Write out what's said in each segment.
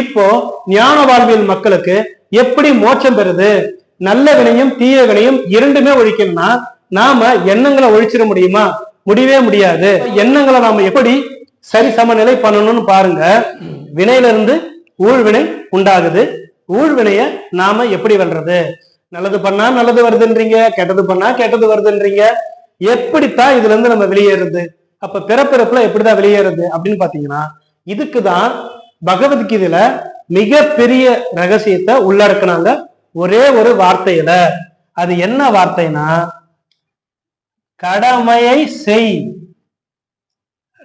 இப்போ ஞான வாழ்வியல் மக்களுக்கு எப்படி மோட்சம் பெறுது? நல்ல வினையும் தீய வினையும் இரண்டுமே ஒழிக்கணும்னா நாம எண்ணங்களை ஒழிச்சிட முடியுமா? முடியவே முடியாது. எண்ணங்களை நாம எப்படி சரி சமநிலை பண்ணணும்னு பாருங்க. வினையில இருந்து ஊழ்வினை உண்டாகுது. ஊழ்வினைய நாம எப்படி வெல்றது? நல்லது பண்ணா நல்லது வருதுன்றீங்க கெட்டது பண்ணா கெட்டது வருதுன்றீங்க. எப்படித்தான் இதுல இருந்து நம்ம வெளியேறது அப்ப பிறப்பிறப்புல எப்படிதான் வெளியேறது அப்படின்னு பாத்தீங்கன்னா இதுக்குதான் பகவத்கீதையில மிகப்பெரிய ரகசியத்தை உள்ளடக்குனாங்க. ஒரே ஒரு வார்த்தையில. அது என்ன வார்த்தைனா கடமையை செய்.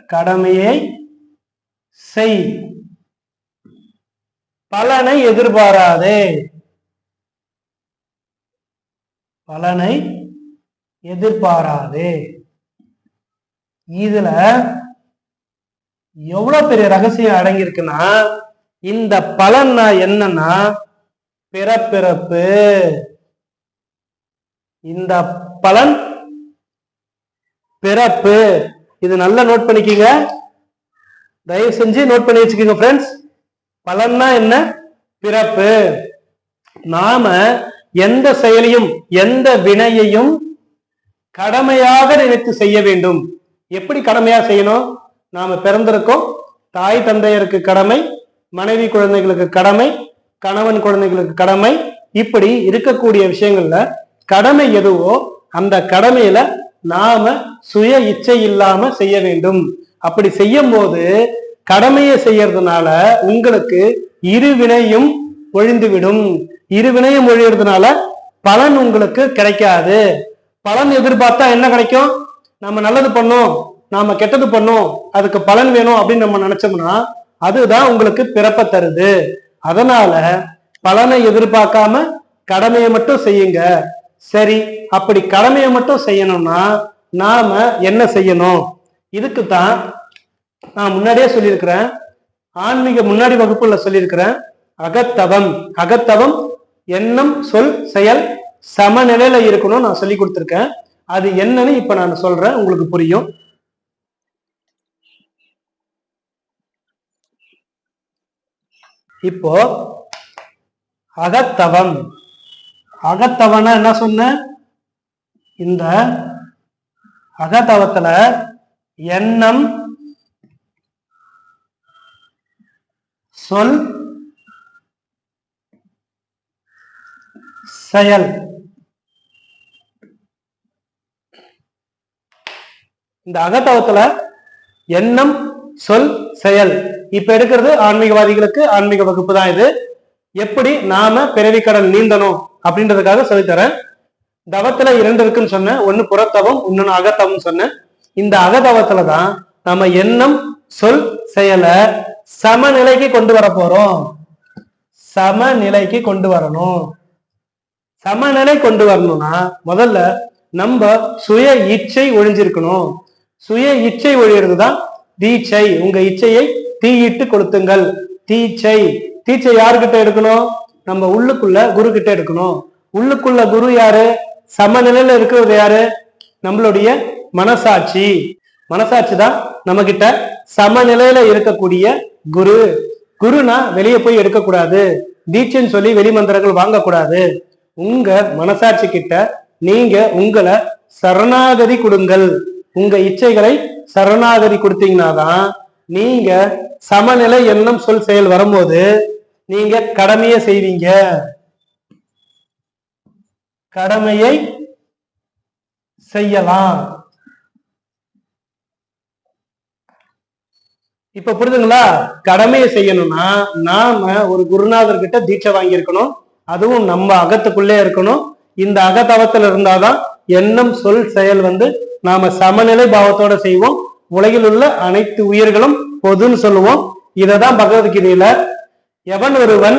கடமையை செய். பலனை எதிர்பாராதே. பலனை எதிர்பாராதே. இதுல எவ்வளவு பெரிய ரகசியம் அடங்கியிருக்குன்னா இந்த பலன்னா என்னன்னா பிறப்பிறப்பு. இந்த பலன் பிறப்பு. இது நல்லா நோட் பண்ணிக்கீங்க. தயவு செஞ்சு நோட் பண்ணி வச்சுக்கோங்க ஃப்ரெண்ட்ஸ் பலன்னா என்ன? பிறப்பு. நாம எந்த செயலையும் எந்த வினையையும் கடமையாக நினைத்து செய்ய வேண்டும். எப்படி கடமையா செய்யணும்? நாம பிறந்திருக்கோம். தாய் தந்தையருக்கு கடமை மனைவி குழந்தைகளுக்கு கடமை கணவன் குழந்தைகளுக்கு கடமை. இப்படி இருக்கக்கூடிய விஷயங்கள்ல கடமை எதுவோ அந்த கடமையில நாம சுய இச்சை இல்லாம செய்ய வேண்டும். அப்படி செய்யும் போது கடமையை செய்யறதுனால உங்களுக்கு இருவினையும் ஒழிந்துவிடும். இருவினையும் ஒழியறதுனால பலன் உங்களுக்கு கிடைக்காது. பலன் எதிர்பார்த்தா என்ன கிடைக்கும்? நம்ம நல்லது பண்ணோம். நாம கெட்டது பண்ணோம் அதுக்கு பலன் வேணும் அப்படின்னு நம்ம நினைச்சோம்னா அதுதான் உங்களுக்கு பிறப்ப தருது. அதனால பலனை எதிர்பார்க்காம கடமையை மட்டும் செய்யுங்க. சரி அப்படி கடமையை மட்டும் செய்யணும்னா நாம என்ன செய்யணும்? இதுக்கு தான் நான் முன்னாடியே சொல்லியிருக்கிறேன். ஆன்மீக முன்னாடி வகுப்புல சொல்லியிருக்கிறேன். அகத்தவம். அகத்தவம் எண்ணம் சொல் செயல் சமநிலையில இருக்கணும் நான் சொல்லி கொடுத்துருக்கேன். அது என்னன்னு இப்ப நான் சொல்றேன். உங்களுக்கு புரியும். இப்போ அகத்தவம். அகத்தவன என்ன சொன்ன? இந்த அகத்தவத்துல எண்ணம் சொல் செயல். இந்த அகத்தவத்துல எண்ணம் சொல் செயல். இப்ப எடுக்கிறது ஆன்மீகவாதிகளுக்கு ஆன்மீக வகுப்பு தான் இது. எப்படி நாம பிறவி கடன் நீந்தணும் அப்படின்றதுக்காக சொல்லித்தரேன் தவத்துல இரண்டு இருக்குன்னு சொன்னேன். ஒண்ணு புறத்தவம் இன்னொன்னு அகத்தவம் சொன்னேன். இந்த அகதவத்துல தான் நம்ம எண்ணம் சொல் செயலை சமநிலைக்கு கொண்டு வர போறோம். சமநிலைக்கு கொண்டு வரணும். சமநிலை கொண்டு வரணும்னா முதல்ல நம்ம சுய இச்சை ஒழிஞ்சிருக்கணும். சுய இச்சை ஒழியிறது தான் தீச்சை உங்க இச்சையை தீயிட்டு கொளுத்துங்கள். தீச்சை. தீச்சை யாருக்கிட்ட எடுக்கணும்? நம்ம உள்ளுக்குள்ள குரு கிட்ட எடுக்கணும். உள்ளுக்குள்ள குரு யாரு? சமநிலையில இருக்கிறது யாரு? நம்மளுடைய மனசாட்சி. மனசாட்சி தான் நம்ம கிட்ட சமநிலையில இருக்கக்கூடிய குரு. குருனா வெளியே போய் எடுக்கக்கூடாது. தீட்சைன்னு சொல்லி வெளிமந்திரங்கள் வாங்கக்கூடாது. உங்க மனசாட்சி கிட்ட நீங்க உங்களை சரணாகதி கொடுங்கள். உங்க இச்சைகளை சரணாகதி கொடுத்தீங்கன்னா தான் நீங்க சமநிலை எண்ணம் சொல் செயல் வரும்போது நீங்க கடமையை செய்வீங்க. கடமையை செய்யலாம். இப்ப புரிதுங்களா கடமையை செய்யணும்னா நாம ஒரு குருநாதர் கிட்ட தீட்சை வாங்கியிருக்கணும். அதுவும் நம்ம அகத்துக்குள்ளே இருக்கணும். இந்த அகத்தவத்துல இருந்தாதான் எண்ணம் சொல் செயல் வந்து நாம சமநிலை பாவத்தோட செய்வோம். உலகில் உள்ள அனைத்து உயிர்களும் பொதுன்னு சொல்லுவோம். இததான் பகவத்கீதையில எவன் ஒருவன்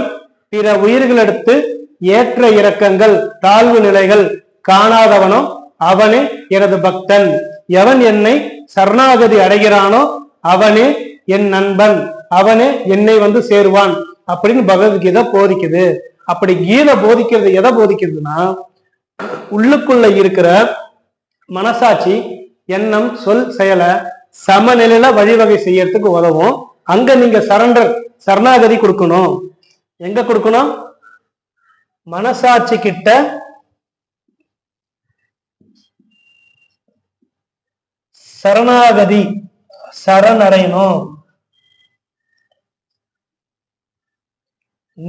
பிற உயிர்களெடுத்து ஏற்ற இறக்கங்கள் தாழ்வு நிலைகள் காணாதவனோ அவனே எனது பக்தன். எவன் என்னை சரணாகதி அடைகிறானோ அவனே என் நண்பன் அவனே என்னை வந்து சேருவான் அப்படின்னு பகவத்கீதை போதிக்குது. அப்படி கீதை போதிக்கிறது எதை போதிக்கிறதுனா உள்ளுக்குள்ள இருக்கிற மனசாட்சி எண்ணம் சொல் செயலை சமநிலையில வழிவகை செய்யறதுக்கு உதவும். அங்க நீங்க சரண்டர் சரணாகதி கொடுக்கணும். எங்க கொடுக்கணும்? மனசாட்சி கிட்ட சரணாகதி சரணடையணும்.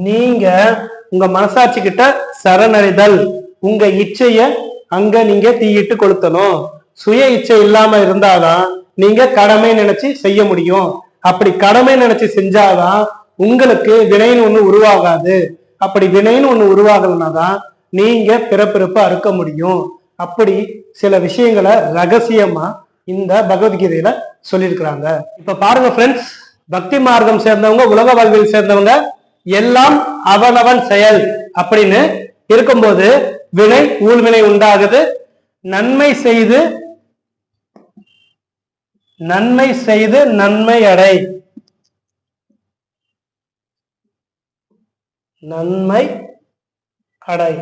நீங்க உங்க மனசாட்சி கிட்ட சரணடைதல். உங்க இச்சைய அங்க நீங்க தீயிட்டு கொளுத்தணும். சுய இச்சை இல்லாம இருந்தாதான் நீங்க கடமை நினைச்சு செய்ய முடியும். அப்படி கடமை நினைச்சு செஞ்சாதான் உங்களுக்கு வினைன்னு ஒண்ணு உருவாகாது. அப்படி வினைன்னு ஒண்ணு உருவாகலனாதான் நீங்க பிறப்பிறப்பு அறுக்க முடியும். அப்படி சில விஷயங்களை ரகசியமா இந்த பகவத்கீதையில சொல்லியிருக்கிறாங்க. இப்ப பாருங்க ஃப்ரெண்ட்ஸ் பக்தி மார்க்கம் சேர்ந்தவங்க உலக வாழ்வில் சேர்ந்தவங்க எல்லாம் அவனவன் செயல் அப்படின்னு இருக்கும்போது வினை ஊழ்வினை உண்டாகுது. நன்மை செய்து நன்மை செய்து நன்மை அடை. நன்மை அடை.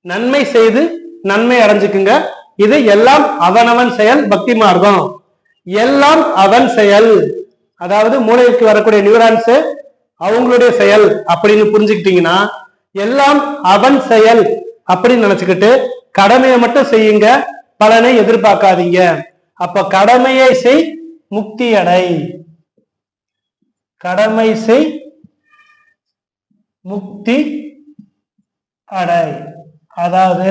நன்மை செய்து நன்மை அடைஞ்சுக்குங்க. இது எல்லாம் அவனவன் செயல் பக்தி மார்க்கம். எல்லாம் அவன் செயல். அதாவது மூளைக்கு வரக்கூடிய நியூரான்ஸ் அவங்களுடைய செயல் அப்படின்னு புரிஞ்சுக்கிட்டீங்கன்னா எல்லாம் அவன் செயல் அப்படின்னு நினைச்சுக்கிட்டு கடமையை மட்டும் செய்யுங்க. பலனை எதிர்பார்க்காதீங்க. அப்ப கடமையை செய் முக்தி அடை. கடமை செய் முக்தி அடை. அதாவது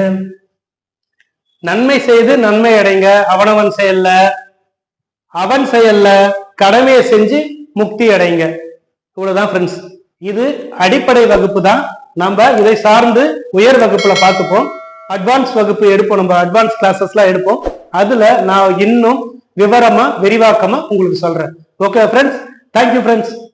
நன்மை செய்து நன்மை அடைங்க. அவனவன் செயல்ல. அவன் செயல்ல கடமையை செஞ்சு முக்தி அடைங்க. இவ்வளவுதான் ஃப்ரெண்ட்ஸ் இது அடிப்படை வகுப்பு தான். நம்ம இதை சார்ந்து உயர் வகுப்புல பார்த்துப்போம். அட்வான்ஸ் வகுப்பு எடுப்போம். நம்ம அட்வான்ஸ் கிளாஸஸ்லாம் எடுப்போம். அதுல நான் இன்னும் விவரமா விரிவாக்கமா உங்களுக்கு சொல்றேன். Okay friends thank you friends